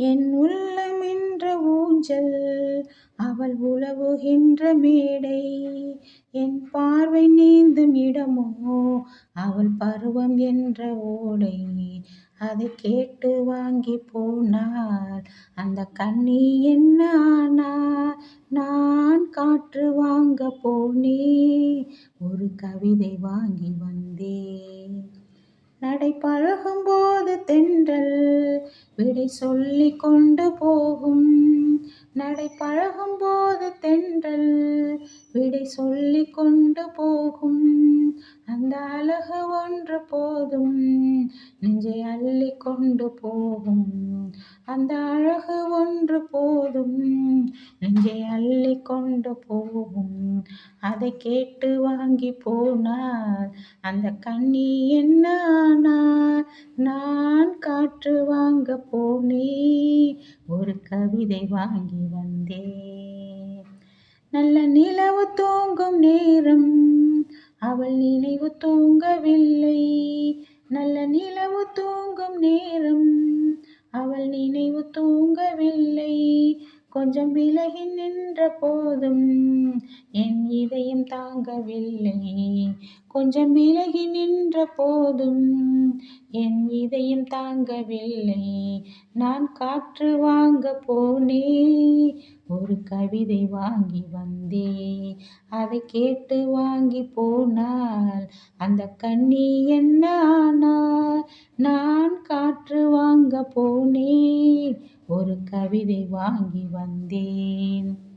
என் உள்ளமென்ற ஊஞ்சல் அவள் உழவுகின்ற மேடை. என் பார்வை நீந்தும் இடமோ அவள் பருவம் என்ற ஓடை. அதை கேட்டு வாங்கி போனால் அந்த கண்ணி என்ன ஆனா? நான் காற்று வாங்க போனே ஒரு கவிதை வாங்கி வந்தேன். நடை பழகும் விடை சொல்லி கொண்டு போகும். நடை பழகும் போது தென்றல் விடை சொல்லி கொண்டு போகும். அந்த அழகு ஒன்று போதும் நெஞ்சை அள்ளி கொண்டு போகும். அந்த அழகு ஒன்று போதும் நெஞ்சை அள்ளி கொண்டு போகும். அதை கேட்டு வாங்கி போனார் அந்த கண்ணி என்ன நான் காற்று வாங்க போனே ஒரு கவிதை வாங்கி வந்தேன் நல்ல நிலவு தூங்கும் நேரம் அவள் நினைவு தூங்கவில்லை. நல்ல நிலவு தூங்கும் நேரம் அவள் நினைவு தூங்கவில்லை. கொஞ்சம் விலகி நின்ற போதும். என் இதயம் தாங்கவில்லை. கொஞ்சம் விலகி நின்ற போதும். என் இதயம் தாங்கவில்லை. நான் காற்று வாங்க போனே. ஒரு கவிதை வாங்கி வந்தே. அதை கேட்டு வாங்கி போனால் அந்த கண்ணி என்ன ஆனால் நான் காற்று வாங்க போனேன் ஒரு கவிதை வாங்கி வந்தேன்.